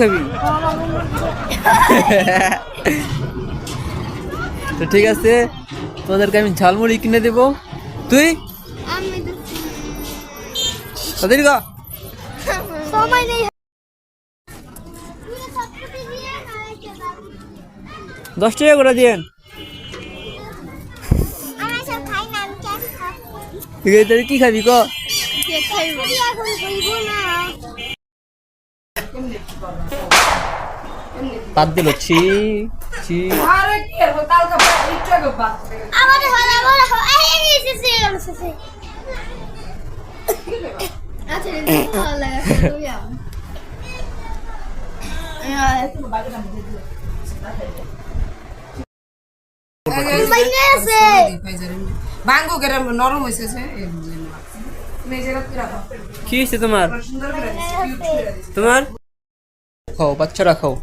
খাবি? তো ঠিক আছে তোদেরকে আমি ঝালমুড়ি কিনে দেবো। তুই? আমি তাদের গা? সময় নেই। দশ টাকা করে দিয়েন। তুই কি খাবি ক বাদ দিল ছি ছি আচ্ছা ভাঙ্গো কেরম নরম হয়েছে কি হয়েছে তোমার। তোমার খাও বাচ্চারা খাও